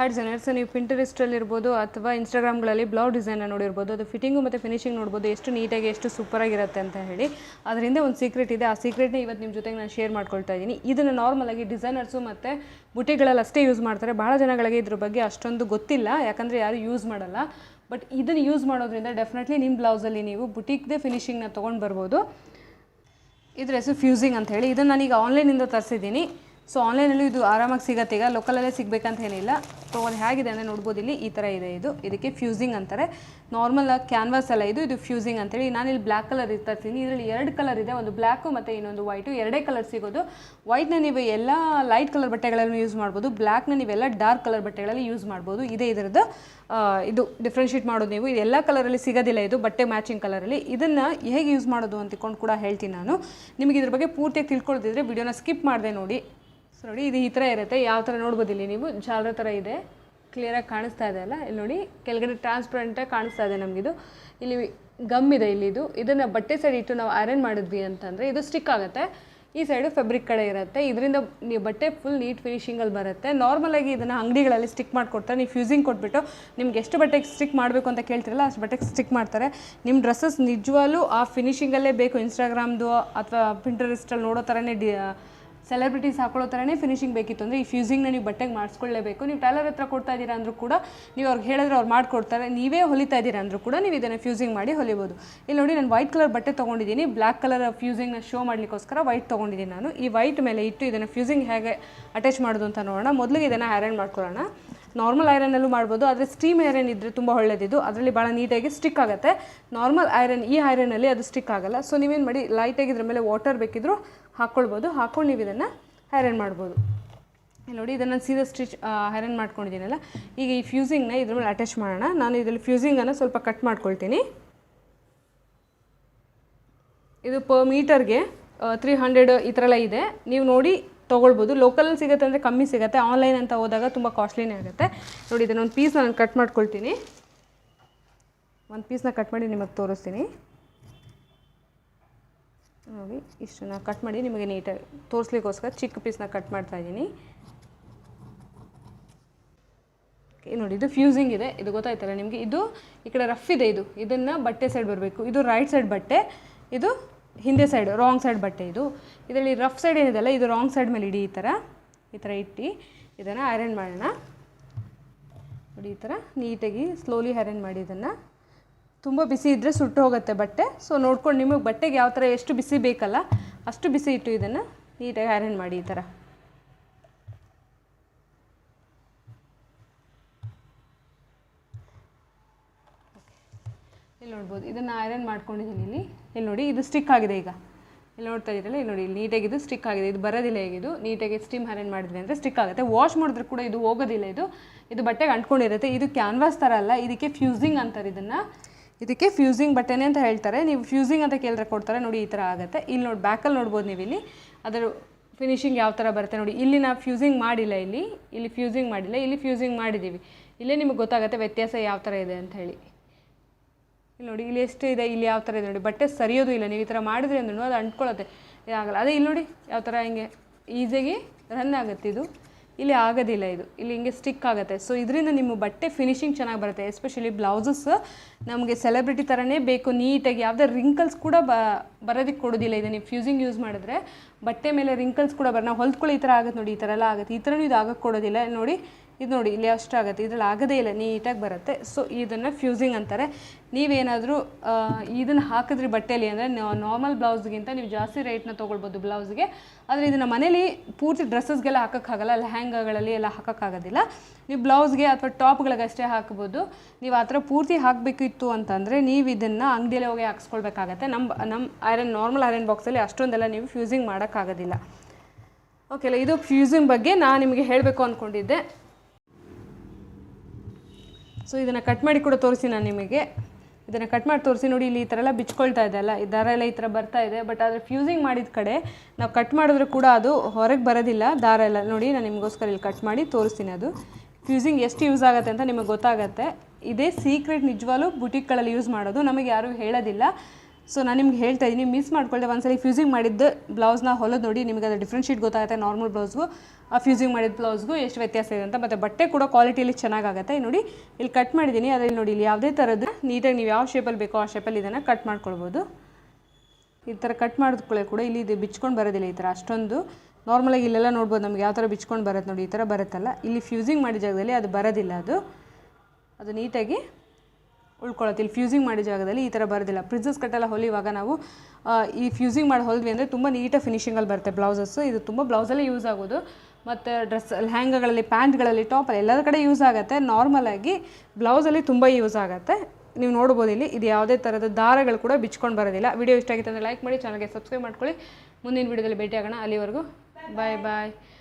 Hi designers ನೀವು ಪಿಂಟರೆಸ್ಟಲ್ಲಿ ಇರ್ಬೋದು ಅಥವಾ ಇನ್ಸ್ಟಾಗ್ರಾಮ್ಗಳಲ್ಲಿ ಬ್ಲೌಸ್ ಡಿಸೈನ್ನ ನೋಡಿರ್ಬೋದು, ಅದು ಫಿಟ್ಟಿಂಗು ಮತ್ತು ಫಿನಿಶಿಂಗ್ ನೋಡ್ಬೋದು, ಎಷ್ಟು ನೀಟಾಗಿ ಎಷ್ಟು ಸೂಪರಾಗಿರುತ್ತೆ ಅಂತ ಹೇಳಿ. ಅದರಿಂದ ಒಂದು ಸೀಕ್ರೆಟ್ ಇದೆ. ಆ ಸೀಕ್ರೆಟ್ನ ಇವತ್ತು ನಿಮ್ಮ ಜೊತೆಗೆ ನಾನು ಶೇರ್ ಮಾಡ್ಕೊಳ್ತಾ ಇದ್ದೀನಿ. ಇದನ್ನು ನಾರ್ಮಲಾಗಿ ಡಿಸೈನರ್ಸು ಮತ್ತು ಬುಟಿಗಳಲ್ಲಿ ಅಷ್ಟೇ ಯೂಸ್ ಮಾಡ್ತಾರೆ. ಭಾಳ ಜನಗಳಿಗೆ ಇದ್ರ ಬಗ್ಗೆ ಅಷ್ಟೊಂದು ಗೊತ್ತಿಲ್ಲ. ಯಾಕಂದರೆ ಯಾರು ಯೂಸ್ ಮಾಡಲ್ಲ. ಬಟ್ ಇದನ್ನು ಯೂಸ್ ಮಾಡೋದ್ರಿಂದ ಡೆಫಿನೆಟ್ಲಿ ನಿಮ್ಮ ಬ್ಲೌಸಲ್ಲಿ ನೀವು ಬುಟಿಕ್ದೇ ಫಿನಿಶಿಂಗ್ನ ತೊಗೊಂಡು ಬರ್ಬೋದು. ಇದ್ರ ಹೆಸರು ಫ್ಯೂಸಿಂಗ್ ಅಂತ ಹೇಳಿ. ಇದನ್ನು ನಾನೀಗ ಆನ್ಲೈನಿಂದ ತರಿಸಿದ್ದೀನಿ. ಸೊ ಆನ್ಲೈನಲ್ಲೂ ಇದು ಆರಾಮಾಗಿ ಸಿಗತ್ತೆ. ಈಗ ಲೋಕಲಲ್ಲೇ ಸಿಗಬೇಕಂತ ಏನಿಲ್ಲ. ಸೊ ಅದು ಹೇಗಿದೆ ಅಂದರೆ ನೋಡ್ಬೋದು ಇಲ್ಲಿ ಈ ಥರ ಇದೆ ಇದು. ಇದಕ್ಕೆ ಫ್ಯೂಸಿಂಗ್ ಅಂತಾರೆ. ನಾರ್ಮಲ್ ಕ್ಯಾನ್ವಾಸ್ ಎಲ್ಲ ಇದು. ಇದು ಫ್ಯೂಸಿಂಗ್ ಅಂತೇಳಿ ನಾನಿಲ್ಲಿ ಬ್ಲ್ಯಾಕ್ ಕಲರ್ ಇರ್ತೀನಿ ಇದರಲ್ಲಿ ಎರಡು ಕಲರ್ ಇದೆ. ಒಂದು ಬ್ಲ್ಯಾಕು ಮತ್ತು ಇನ್ನೊಂದು ವೈಟು ಎರಡೇ ಕಲರ್ ಸಿಗೋದು. ವೈಟ್ನ ನೀವು ಎಲ್ಲ ಲೈಟ್ ಕಲರ್ ಬಟ್ಟೆಗಳನ್ನು ಯೂಸ್ ಮಾಡ್ಬೋದು. ಬ್ಲ್ಯಾಕ್ನ ನೀವೆಲ್ಲ ಡಾರ್ಕ್ ಕಲರ್ ಬಟ್ಟೆಗಳಲ್ಲಿ ಯೂಸ್ ಮಾಡ್ಬೋದು. ಇದೇ ಇದರದ್ದು ಇದು ಡಿಫ್ರೆನ್ಷಿಯೇಟ್ ಮಾಡೋದು ನೀವು. ಎಲ್ಲ ಕಲರಲ್ಲಿ ಸಿಗೋದಿಲ್ಲ ಇದು. ಬಟ್ಟೆ ಮ್ಯಾಚಿಂಗ್ ಕಲರಲ್ಲಿ ಇದನ್ನು ಹೇಗೆ ಯೂಸ್ ಮಾಡೋದು ಅಂತಕೊಂಡು ಕೂಡ ಹೇಳ್ತೀನಿ ನಾನು. ನಿಮಗೆ ಇದ್ರ ಬಗ್ಗೆ ಪೂರ್ತಿಯಾಗಿ ತಿಳ್ಕೊಳ್ತಿದ್ರೆ ವಿಡಿಯೋನ ಸ್ಕಿಪ್ ಮಾಡಿದೆ ನೋಡಿ. ಸೊ ನೋಡಿ, ಇದು ಈ ಥರ ಇರುತ್ತೆ. ಯಾವ ಥರ ಇಲ್ಲಿ ನೀವು? ಜಾಲರ ಥರ ಇದೆ. ಕ್ಲಿಯರಾಗಿ ಕಾಣಿಸ್ತಾ ಇದೆ ಅಲ್ಲ? ಇಲ್ಲಿ ನೋಡಿ, ಕೆಳಗಡೆ ಟ್ರಾನ್ಸ್ಪರೆಂಟಾಗಿ ಕಾಣಿಸ್ತಾ ಇದೆ ನಮಗಿದು. ಇಲ್ಲಿ ಗಮ್ ಇದೆ ಇಲ್ಲಿ ಇದು. ಇದನ್ನು ಬಟ್ಟೆ ಸೈಡ್ ಇಟ್ಟು ನಾವು ಐರನ್ ಮಾಡಿದ್ವಿ ಅಂತಂದರೆ ಇದು ಸ್ಟಿಕ್ ಆಗುತ್ತೆ. ಈ ಸೈಡು ಫೆಬ್ರಿಕ್ ಕಡೆ ಇರುತ್ತೆ. ಇದರಿಂದ ನೀವು ಬಟ್ಟೆ ಫುಲ್ ನೀಟ್ ಫಿನಿಶಿಂಗಲ್ಲಿ ಬರುತ್ತೆ. ನಾರ್ಮಲಾಗಿ ಇದನ್ನು ಅಂಗಡಿಗಳಲ್ಲಿ ಸ್ಟಿಕ್ ಮಾಡಿಕೊಡ್ತಾರೆ. ನೀವು ಫ್ಯೂಸಿಂಗ್ ಕೊಟ್ಬಿಟ್ಟು ನಿಮ್ಗೆ ಎಷ್ಟು ಬಟ್ಟೆಗೆ ಸ್ಟಿಕ್ ಮಾಡಬೇಕು ಅಂತ ಕೇಳ್ತಿರಲ್ಲ, ಅಷ್ಟು ಬಟ್ಟೆಗೆ ಸ್ಟಿಕ್ ಮಾಡ್ತಾರೆ. ನಿಮ್ಮ ಡ್ರೆಸ್ಸಸ್ ನಿಜವಾಗ್ಲೂ ಆ ಫಿನಿಶಿಂಗಲ್ಲೇ ಬೇಕು. ಇನ್ಸ್ಟಾಗ್ರಾಮ್ದು ಅಥವಾ ಪಿಂಟರೆಸ್ಟಲ್ಲಿ ನೋಡೋ ಥರನೇ ಡಿ ಸೆಲೆಬ್ರಿಟೀಸ್ ಹಾಕೊಳ್ಳೋ ಥರನೇ ಫಿನಿಶಿಂಗ್ ಬೇಕಿತ್ತು. ಅಂದರೆ ಈ ಫ್ಯೂಸಿಂಗ್ನ ನೀವು ಬಟ್ಟೆಗೆ ಮಾಡಿಸ್ಕೊಳ್ಳೇಬೇಕು. ನೀವು ಟೈಲರ್ ಹತ್ರ ಕೊಡ್ತಾ ಇದ್ದೀರಾ ಅಂದರೂ ಕೂಡ ನೀವು ಅವ್ರಿಗೆ ಹೇಳಿದ್ರೆ ಅವ್ರು ಮಾಡಿಕೊಡ್ತಾರೆ. ನೀವೇ ಹೊಲಿತಾ ಇದ್ದೀರಾ ಅಂದರೂ ಕೂಡ ನೀವು ಇದನ್ನು ಫ್ಯೂಸಿಂಗ್ ಮಾಡಿ ಹೊಲಿಬೋದು. ಇಲ್ಲಿ ನೋಡಿ ನಾನು ವೈಟ್ ಕಲರ್ ಬಟ್ಟೆ ತೊಗೊಂಡಿದ್ದೀನಿ. ಬ್ಲ್ಯಾಕ್ ಕಲರ್ ಫ್ಯೂಸಿಂಗ್ನ ಶೋ ಮಾಡಲಿಕ್ಕೋಸ್ಕರ ವೈಟ್ ತೊಗೊಂಡಿದ್ದೀನಿ ನಾನು. ಈ ವೈಟ್ ಮೇಲೆ ಇಟ್ಟು ಇದನ್ನು ಫ್ಯೂಸಿಂಗ್ ಹೇಗೆ ಅಟ್ಯಾಚ್ ಮಾಡೋದು ಅಂತ ನೋಡೋಣ. ಮೊದಲಿಗೆ ಇದನ್ನು ಐರನ್ ಮಾಡ್ಕೊಳ್ಳೋಣ. ನಾರ್ಮಲ್ ಐರನ್ನಲ್ಲೂ ಮಾಡ್ಬೋದು, ಆದರೆ ಸ್ಟೀಮ್ ಐರನ್ ಇದ್ದರೆ ತುಂಬ ಒಳ್ಳೆಯದಿದ್ದು ಅದರಲ್ಲಿ ಭಾಳ ನೀಟಾಗಿ ಸ್ಟಿಕ್ ಆಗುತ್ತೆ. ನಾರ್ಮಲ್ ಐರನ್ ಈ ಐರನಲ್ಲಿ ಅದು ಸ್ಟಿಕ್ ಆಗಲ್ಲ. ಸೊ ನೀವೇನು ಮಾಡಿ ಲೈಟಾಗಿ ಇದ್ರ ಮೇಲೆ ವಾಟರ್ ಬೇಕಿದ್ರು ಹಾಕ್ಕೊಳ್ಬೋದು ಹಾಕ್ಕೊಂಡು ನೀವು ಇದನ್ನು ಐರನ್ ಮಾಡ್ಬೋದು. ನೋಡಿ, ಇದನ್ನು ಸೀದಾ ಸ್ಟಿಚ್ ಐರನ್ ಮಾಡ್ಕೊಂಡಿದ್ದೀನಲ್ಲ. ಈಗ ಈ ಫ್ಯೂಸಿಂಗ್ನ ಇದ್ರ ಮೇಲೆ ಅಟ್ಯಾಚ್ ಮಾಡೋಣ. ನಾನು ಇದರಲ್ಲಿ ಫ್ಯೂಸಿಂಗನ್ನು ಸ್ವಲ್ಪ ಕಟ್ ಮಾಡ್ಕೊಳ್ತೀನಿ. ಇದು ಪರ್ ಮೀಟರ್ಗೆ ತ್ರೀ ಹಂಡ್ರೆಡ್ ಈ ಥರ ಎಲ್ಲ ಇದೆ. ನೀವು ನೋಡಿ ತೊಗೊಳ್ಬೋದು. ಲೋಕಲಲ್ಲಿ ಸಿಗುತ್ತೆ ಅಂದರೆ ಕಮ್ಮಿ ಸಿಗುತ್ತೆ. ಆನ್ಲೈನ್ ಅಂತ ಹೋದಾಗ ತುಂಬ ಕಾಸ್ಟ್ಲಿನೇ ಆಗುತ್ತೆ. ನೋಡಿ ಇದನ್ನ ಒಂದು ಪೀಸ್ ನಾನು ಕಟ್ ಮಾಡ್ಕೊಳ್ತೀನಿ. ಒಂದು ಪೀಸ್ನ ಕಟ್ ಮಾಡಿ ನಿಮಗೆ ತೋರಿಸ್ತೀನಿ. ನೋಡಿ ಇಷ್ಟನ್ನ ಕಟ್ ಮಾಡಿ ನಿಮಗೆ ನೀಟಾಗಿ ತೋರಿಸ್ಲಿಕ್ಕೋಸ್ಕರ ಚಿಕ್ಕ ಪೀಸ್ನ ಕಟ್ ಮಾಡ್ತಾ Okay, ನೋಡಿ ಇದು ಫ್ಯೂಸಿಂಗ್ ಇದೆ. ಇದು ಗೊತ್ತಾಯ್ತಲ್ಲ ನಿಮಗೆ? ಇದು ಈ ಕಡೆ ರಫ್ ಇದೆ ಇದು. ಇದನ್ನು ಬಟ್ಟೆ ಸೈಡ್ ಬರಬೇಕು. ಇದು ರೈಟ್ ಸೈಡ್ ಬಟ್ಟೆ. ಇದು ಹಿಂದೆ ಸೈಡ್ ರಾಂಗ್ ಸೈಡ್ ಬಟ್ಟೆ ಇದು. ಇದರಲ್ಲಿ ರಫ್ ಸೈಡ್ ಏನಿದೆಲ್ಲ ಇದು ರಾಂಗ್ ಸೈಡ್ ಮೇಲೆ ಇಡಿ ಈ ಥರ ಈ ಥರ ಇಟ್ಟು ಇದನ್ನು ಐರನ್ ಮಾಡೋಣ. ನೋಡಿ ಈ ಥರ ನೀಟಾಗಿ ಸ್ಲೋಲಿ ಐರನ್ ಮಾಡಿ ಇದನ್ನು. ತುಂಬ ಬಿಸಿ ಇದ್ದರೆ ಸುಟ್ಟು ಹೋಗುತ್ತೆ ಬಟ್ಟೆ. ಸೊ ನೋಡ್ಕೊಂಡು ನಿಮಗೆ ಬಟ್ಟೆಗೆ ಯಾವ ಥರ ಎಷ್ಟು ಬಿಸಿ ಬೇಕಲ್ಲ, ಅಷ್ಟು ಬಿಸಿ ಇಟ್ಟು ಇದನ್ನು ನೀಟಾಗಿ ಐರನ್ ಮಾಡಿ ಈ ಥರ ಇಲ್ಲಿ ನೋಡ್ಬೋದು. ಇದನ್ನು ಐರನ್ ಮಾಡ್ಕೊಂಡಿದ್ದೀನಿ ಇಲ್ಲಿ. ಇಲ್ಲಿ ನೋಡಿ, ಇದು ಸ್ಟಿಕ್ ಆಗಿದೆ ಈಗ. ಇಲ್ಲಿ ನೋಡ್ತಾ ಇದ್ದೀರಲ್ಲ ಇಲ್ಲಿ ನೋಡಿ, ಇಲ್ಲಿ ನೀಟಾಗಿ ಇದು ಸ್ಟಿಕ್ ಆಗಿದೆ. ಇದು ಬರೋದಿಲ್ಲ ಇದು. ನೀಟಾಗಿ ಸ್ಟೀಮ್ ಐರನ್ ಮಾಡಿದ್ವಿ ಅಂದರೆ ಸ್ಟಿಕ್ ಆಗುತ್ತೆ. ವಾಶ್ ಮಾಡಿದ್ರೆ ಕೂಡ ಇದು ಹೋಗೋದಿಲ್ಲ ಇದು. ಇದು ಬಟ್ಟೆಗೆ ಅಂಟ್ಕೊಂಡಿರುತ್ತೆ. ಇದು ಕ್ಯಾನ್ವಾಸ್ ಥರ ಅಲ್ಲ, ಇದಕ್ಕೆ ಫ್ಯೂಸಿಂಗ್ ಅಂತಾರೆ ಇದನ್ನು. ಇದಕ್ಕೆ ಫ್ಯೂಸಿಂಗ್ ಬಟ್ಟೆನೇ ಅಂತ ಹೇಳ್ತಾರೆ. ನೀವು ಫ್ಯೂಸಿಂಗ್ ಅಂತ ಕೇಳಿದ್ರೆ ಕೊಡ್ತಾರೆ. ನೋಡಿ, ಈ ಥರ ಆಗುತ್ತೆ. ಇಲ್ಲಿ ನೋಡಿ ಬ್ಯಾಕಲ್ಲಿ ನೋಡ್ಬೋದು ನೀವು ಇಲ್ಲಿ. ಅದರ ಫಿನಿಶಿಂಗ್ ಯಾವ ಥರ ಬರುತ್ತೆ ನೋಡಿ. ಇಲ್ಲಿ ನಾವು ಫ್ಯೂಸಿಂಗ್ ಮಾಡಿಲ್ಲ ಇಲ್ಲಿ. ಇಲ್ಲಿ ಫ್ಯೂಸಿಂಗ್ ಮಾಡಿಲ್ಲ. ಇಲ್ಲಿ ಫ್ಯೂಸಿಂಗ್ ಮಾಡಿದ್ದೀವಿ. ಇಲ್ಲೇ ನಿಮಗೆ ಗೊತ್ತಾಗುತ್ತೆ ವ್ಯತ್ಯಾಸ ಯಾವ ಥರ ಇದೆ ಅಂತ ಹೇಳಿ. ಇಲ್ಲಿ ನೋಡಿ, ಇಲ್ಲಿ ಎಷ್ಟು ಇದೆ, ಇಲ್ಲಿ ಯಾವ ಥರ ಇದೆ ನೋಡಿ, ಬಟ್ಟೆ ಸರಿಯೋದು ಇಲ್ಲ, ನೀವು ಈ ಥರ ಮಾಡಿದ್ರಿ ಅಂದ್ರೂ ಅದು ಅಂಟ್ಕೊಳ್ಳುತ್ತೆ. ಆಗಲ್ಲ. ಅದೇ ಇಲ್ಲಿ ನೋಡಿ, ಯಾವ ಥರ ಹಿಂಗೆ ಈಸಿಯಾಗಿ ರನ್ ಆಗುತ್ತೆ ಇದು. ಇಲ್ಲಿ ಆಗೋದಿಲ್ಲ ಇದು. ಇಲ್ಲಿ ಹಿಂಗೆ ಸ್ಟಿಕ್ ಆಗುತ್ತೆ. ಸೊ ಇದರಿಂದ ನಿಮ್ಮ ಬಟ್ಟೆ ಫಿನಿಶಿಂಗ್ ಚೆನ್ನಾಗಿ ಬರುತ್ತೆ, ಎಸ್ಪೆಷಲಿ ಬ್ಲೌಸಸ್. ನಮಗೆ ಸೆಲೆಬ್ರಿಟಿ ಥರನೇ ಬೇಕು, ನೀಟಾಗಿ. ಯಾವುದೇ ರಿಂಕಲ್ಸ್ ಕೂಡ ಬ ಬರೋದಕ್ಕೆ ಕೊಡೋದಿಲ್ಲ ಇದು ನೀವು ಫ್ಯೂಸಿಂಗ್ ಯೂಸ್ ಮಾಡಿದ್ರೆ ಬಟ್ಟೆ ಮೇಲೆ ರಿಂಕಲ್ಸ್ ಕೂಡ ಬರ, ನಾವು ಹೊಲ್ದ್ಕೊಳ್ಳಿ ಈ ಥರ ಆಗುತ್ತೆ ನೋಡಿ, ಈ ಥರ ಎಲ್ಲ ಆಗುತ್ತೆ. ಈ ಥರನೂ ಇದು ಆಗಕ್ಕೆ ಕೊಡೋದಿಲ್ಲ. ನೋಡಿ ಇದು ನೋಡಿ, ಇಲ್ಲಿ ಅಷ್ಟಾಗುತ್ತೆ ಇದ್ರಲ್ಲಿ ಆಗದೇ ಇಲ್ಲ, ನೀಟಾಗಿ ಬರುತ್ತೆ. ಸೊ ಇದನ್ನು ಫ್ಯೂಸಿಂಗ್ ಅಂತಾರೆ. ನೀವೇನಾದರೂ ಇದನ್ನು ಹಾಕಿದ್ರಿ ಬಟ್ಟೆಯಲ್ಲಿ ಅಂದರೆ ನಾರ್ಮಲ್ ಬ್ಲೌಸ್ಗಿಂತ ನೀವು ಜಾಸ್ತಿ ರೇಟ್ನ ತೊಗೊಳ್ಬೋದು ಬ್ಲೌಸ್ಗೆ. ಆದರೆ ಇದನ್ನು ಮನೇಲಿ ಪೂರ್ತಿ ಡ್ರೆಸ್ಸಸ್ಗೆಲ್ಲ ಹಾಕೋಕ್ಕಾಗಲ್ಲ ಲೆಹಂಗಾಗಳಲ್ಲಿ ಎಲ್ಲ ಹಾಕೋಕ್ಕಾಗೋದಿಲ್ಲ. ನೀವು ಬ್ಲೌಸ್ಗೆ ಅಥವಾ ಟಾಪ್ಗಳಿಗಷ್ಟೇ ಹಾಕ್ಬೋದು. ನೀವು ಆ ಥರ ಪೂರ್ತಿ ಹಾಕಬೇಕಿತ್ತು ಅಂತಂದರೆ, ನೀವು ಇದನ್ನು ಅಂಗಡಿಯಲ್ಲಿ ಹೋಗಿ ಹಾಕ್ಸ್ಕೊಳ್ಬೇಕಾಗತ್ತೆ. ನಮ್ಮ ನಮ್ಮ ಐರನ್ ನಾರ್ಮಲ್ ಐರನ್ ಬಾಕ್ಸಲ್ಲಿ ಅಷ್ಟೊಂದೆಲ್ಲ ನೀವು ಫ್ಯೂಸಿಂಗ್ ಮಾಡೋಕ್ಕಾಗೋದಿಲ್ಲ. ಓಕೆ ಇದು ಫ್ಯೂಸಿಂಗ್ ಬಗ್ಗೆ ನಾನು ನಿಮಗೆ ಹೇಳಬೇಕು ಅಂದ್ಕೊಂಡಿದ್ದೆ ಸೊ ಇದನ್ನು ಕಟ್ ಮಾಡಿ ಕೂಡ ತೋರಿಸಿ ನಾನು ನಿಮಗೆ. ಇದನ್ನು ಕಟ್ ಮಾಡಿ ತೋರಿಸಿ ನೋಡಿ, ಇಲ್ಲಿ ಈ ಥರ ಎಲ್ಲ ಬಿಚ್ಕೊಳ್ತಾ ಇದೆ ಅಲ್ಲ? ಈ ದಾರ ಎಲ್ಲ ಈ ಥರ ಬರ್ತಾ ಇದೆ ಬಟ್ ಆದರೆ ಫ್ಯೂಸಿಂಗ್ ಮಾಡಿದ ಕಡೆ ನಾವು ಕಟ್ ಮಾಡಿದ್ರೆ ಕೂಡ ಅದು ಹೊರಗೆ ಬರೋದಿಲ್ಲ. ದಾರ ಎಲ್ಲ ನೋಡಿ, ನಾನು ನಿಮಗೋಸ್ಕರ ಇಲ್ಲಿ ಕಟ್ ಮಾಡಿ ತೋರಿಸ್ತೀನಿ ಅದು. ಫ್ಯೂಸಿಂಗ್ ಎಷ್ಟು ಯೂಸ್ ಆಗುತ್ತೆ ಅಂತ ನಿಮಗೆ ಗೊತ್ತಾಗುತ್ತೆ. ಇದೇ ಸೀಕ್ರೆಟ್ ನಿಜವಾಗ್ಲೂ ಬುಟಿಕ್ಗಳಲ್ಲಿ ಯೂಸ್ ಮಾಡೋದು. ನಮಗೆ ಯಾರೂ ಹೇಳೋದಿಲ್ಲ. ಸೊ ನಾನು ನಿಮ್ಗೆ ಹೇಳ್ತಾ ಇದ್ದೀನಿ ಮಿಸ್ ಮಾಡ್ಕೊಳ್ಳದೆ ಒಂದ್ಸಲಿ ಫ್ಯೂಸಿಂಗ್ ಮಾಡಿದ್ದು ಬ್ಲೌಸ್ನ ಹೊಲದ ನೋಡಿ ನಿಮಗೆ ಅದು ಡಿಫ್ರೆನ್ಷಿಯೇಟ್ ಗೊತ್ತಾಗುತ್ತೆ ನಾರ್ಮಲ್ ಬ್ಲೌಸ್ಗೂ ಆ ಫ್ಯೂಸಿಂಗ್ ಮಾಡಿದ ಬ್ಲೌಸ್ಗೂ ಎಷ್ಟು ವ್ಯತ್ಯಾಸ ಇದೆ ಅಂತ. ಮತ್ತು ಬಟ್ಟೆ ಕೂಡ ಕ್ವಾಲಿಟಿಯಲ್ಲಿ ಚೆನ್ನಾಗಾಗುತ್ತೆ. ನೋಡಿ ಇಲ್ಲಿ ಕಟ್ ಮಾಡಿದ್ದೀನಿ ಅದರಲ್ಲಿ ನೋಡಿ ಇಲ್ಲಿ ಯಾವುದೇ ಥರದ್ದು ನೀಟಾಗಿ ನೀವು ಯಾವ ಶೇಪಲ್ಲಿ ಬೇಕೋ ಆ ಶೇಪಲ್ಲಿ ಇದನ್ನು ಕಟ್ ಮಾಡ್ಕೊಳ್ಬೋದು. ಈ ಥರ ಕಟ್ ಮಾಡಿದ್ಕೊಳ್ಳೆ ಕೂಡ ಇಲ್ಲಿ ಇದು ಬಿಚ್ಕೊಂಡು ಬರೋದಿಲ್ಲ ಈ ಥರ ಅಷ್ಟೊಂದು. ನಾರ್ಮಲಾಗಿ ಇಲ್ಲೆಲ್ಲ ನೋಡ್ಬೋದು ನಮ್ಗೆ ಯಾವ ಥರ ಬಿಚ್ಕೊಂಡು ಬರುತ್ತೆ ನೋಡಿ ಈ ಥರ ಬರುತ್ತಲ್ಲ. ಇಲ್ಲಿ ಫ್ಯೂಸಿಂಗ್ ಮಾಡಿದ ಜಾಗದಲ್ಲಿ ಅದು ಬರೋದಿಲ್ಲ ಅದು. ಅದು ನೀಟಾಗಿ ಉಳ್ಕೊಳ್ಳುತ್ತೆ ಇಲ್ಲಿ ಫ್ಯೂಸಿಂಗ್ ಮಾಡಿದ ಜಾಗದಲ್ಲಿ ಈ ಥರ ಬರೋದಿಲ್ಲ. ಪ್ರಿನ್ಸಸ್ ಕಟ್ಟೆಲ್ಲ ಹೊಲಿಯುವಾಗ ನಾವು ಈ ಫ್ಯೂಸಿಂಗ್ ಮಾಡಿ ಹೊಲಿದ್ವಿ ಅಂದರೆ ತುಂಬ ನೀಟಾಗಿ ಫಿನಿಷಿಂಗಲ್ಲಿ ಬರುತ್ತೆ ಬ್ಲೌಸಸ್ಸು ಇದು ತುಂಬ ಬ್ಲೌಸಲ್ಲೇ ಯೂಸ್ ಆಗೋದು. ಮತ್ತು ಡ್ರೆಸ್ ಲೆಹಂಗಾಗಳಲ್ಲಿ, ಪ್ಯಾಂಟ್ಗಳಲ್ಲಿ ಟಾಪಲ್ಲಿ ಎಲ್ಲರ ಕಡೆ ಯೂಸ್ ಆಗುತ್ತೆ. ನಾರ್ಮಲಾಗಿ ಬ್ಲೌಸಲ್ಲಿ ತುಂಬ ಯೂಸ್ ಆಗುತ್ತೆ. ನೀವು ನೋಡ್ಬೋದು ಇಲ್ಲಿ, ಇದು ಯಾವುದೇ ಥರದ ದಾರಗಳು ಕೂಡ ಬಿಚ್ಕೊಂಡು ಬರೋದಿಲ್ಲ. ವಿಡಿಯೋ ಇಷ್ಟ ಆಗಿತ್ತು ಅಂದರೆ ಲೈಕ್ ಮಾಡಿ ಚಾನಲ್ಗೆ ಸಬ್ಸ್ಕ್ರೈಬ್ ಮಾಡ್ಕೊಳ್ಳಿ. ಮುಂದಿನ ವಿಡಿಯೋದಲ್ಲಿ ಭೇಟಿ ಆಗೋಣ ಅಲ್ಲಿವರೆಗೂ ಬಾಯ್ ಬಾಯ್